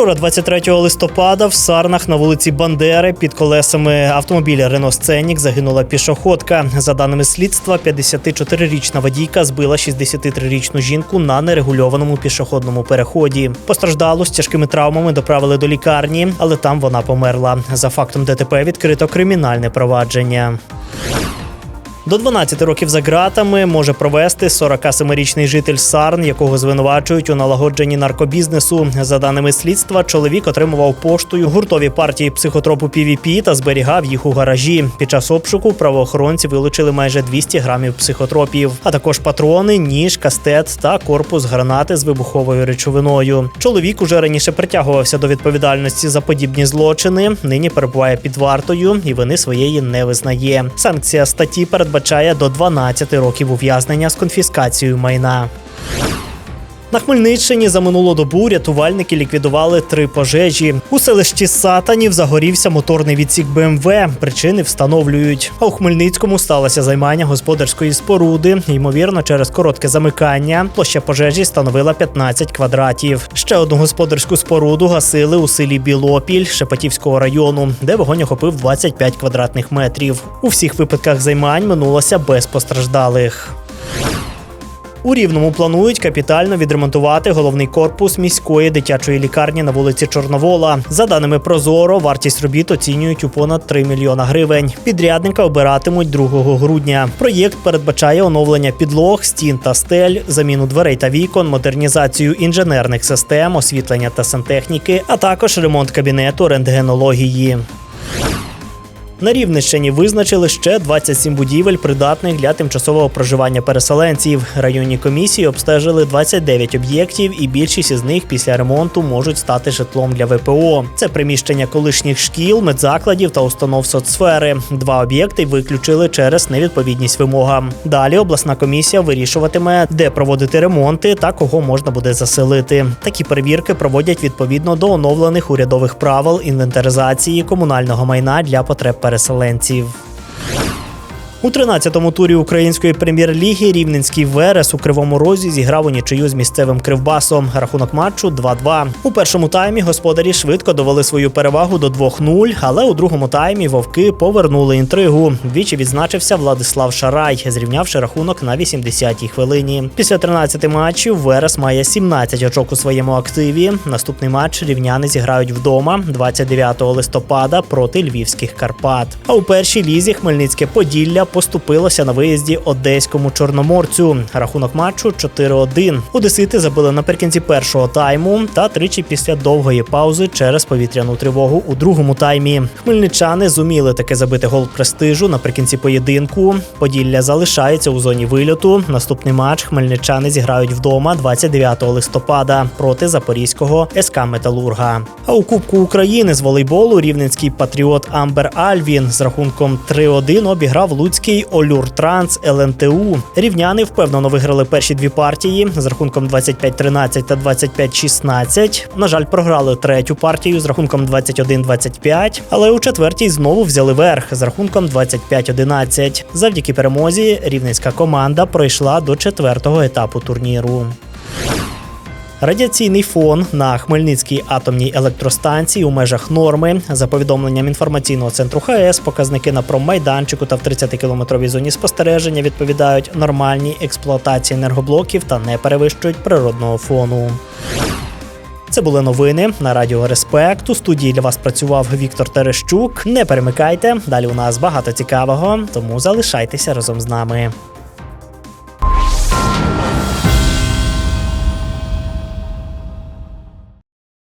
Вчора, 23 листопада, в Сарнах на вулиці Бандери під колесами автомобіля Рено Сценік загинула пішоходка. За даними слідства, 54-річна водійка збила 63-річну жінку на нерегульованому пішохідному переході. Постраждалу з тяжкими травмами доправили до лікарні, але там вона померла. За фактом ДТП відкрито кримінальне провадження. До 12 років за ґратами може провести 47-річний житель Сарн, якого звинувачують у налагодженні наркобізнесу. За даними слідства, чоловік отримував поштою гуртові партії психотропу PVP та зберігав їх у гаражі. Під час обшуку правоохоронці вилучили майже 200 грамів психотропів, а також патрони, ніж, кастет та корпус гранати з вибуховою речовиною. Чоловік уже раніше притягувався до відповідальності за подібні злочини. Нині перебуває під вартою і вини своєї не визнає. Санкція статті передбачає до 12 років ув'язнення з конфіскацією майна. На Хмельниччині за минулу добу рятувальники ліквідували три пожежі. У селищі Сатанів загорівся моторний відсік БМВ. Причини встановлюють. А у Хмельницькому сталося займання господарської споруди. Ймовірно, через коротке замикання площа пожежі становила 15 квадратів. Ще одну господарську споруду гасили у селі Білопіль Шепетівського району, де вогонь охопив 25 квадратних метрів. У всіх випадках займань минулося без постраждалих. У Рівному планують капітально відремонтувати головний корпус міської дитячої лікарні на вулиці Чорновола. За даними Прозоро, вартість робіт оцінюють у понад 3 мільйона гривень. Підрядника обиратимуть 2 грудня. Проєкт передбачає оновлення підлог, стін та стель, заміну дверей та вікон, модернізацію інженерних систем, освітлення та сантехніки, а також ремонт кабінету рентгенології. На Рівненщині визначили ще 27 будівель, придатних для тимчасового проживання переселенців. Районні комісії обстежили 29 об'єктів, і більшість із них після ремонту можуть стати житлом для ВПО. Це приміщення колишніх шкіл, медзакладів та установ соцсфери. Два об'єкти виключили через невідповідність вимогам. Далі обласна комісія вирішуватиме, де проводити ремонти та кого можна буде заселити. Такі перевірки проводять відповідно до оновлених урядових правил інвентаризації комунального майна для потреб. para Silent У 13-му турі української прем'єр-ліги Рівненський Верес у Кривому Розі зіграв у нічию з місцевим кривбасом. Рахунок матчу 2-2. У першому таймі господарі швидко довели свою перевагу до 2-0, але у другому таймі вовки повернули інтригу. Двічі відзначився Владислав Шарай, зрівнявши рахунок на 80-й хвилині. Після 13 матчів Верес має 17 очок у своєму активі. Наступний матч рівняни зіграють вдома 29 листопада проти львівських Карпат. А у першій лізі Хмельницьке Поділля поступилося на виїзді одеському чорноморцю. Рахунок матчу 4-1. Одесити забили наприкінці першого тайму та тричі після довгої паузи через повітряну тривогу у другому таймі. Хмельничани зуміли таки забити гол престижу наприкінці поєдинку. Поділля залишається у зоні вильоту. Наступний матч хмельничани зіграють вдома 29 листопада проти запорізького СК Металурга. А у Кубку України з волейболу рівненський патріот Амбер Альвін з рахунком 3-1 обіграв Луцький Олюр Транс ЛНТУ. Рівняни впевнено виграли перші дві партії з рахунком 25-13 та 25-16. На жаль, програли третю партію з рахунком 21-25, але у четвертій знову взяли верх з рахунком 25-11. Завдяки перемозі рівненська команда пройшла до четвертого етапу турніру. Радіаційний фон на Хмельницькій атомній електростанції у межах норми. За повідомленням інформаційного центру ХАЕС, показники на промайданчику та в 30-кілометровій зоні спостереження відповідають нормальній експлуатації енергоблоків та не перевищують природного фону. Це були новини на Радіо Респект. У студії для вас працював Віктор Терещук. Не перемикайте. Далі у нас багато цікавого, тому залишайтеся разом з нами.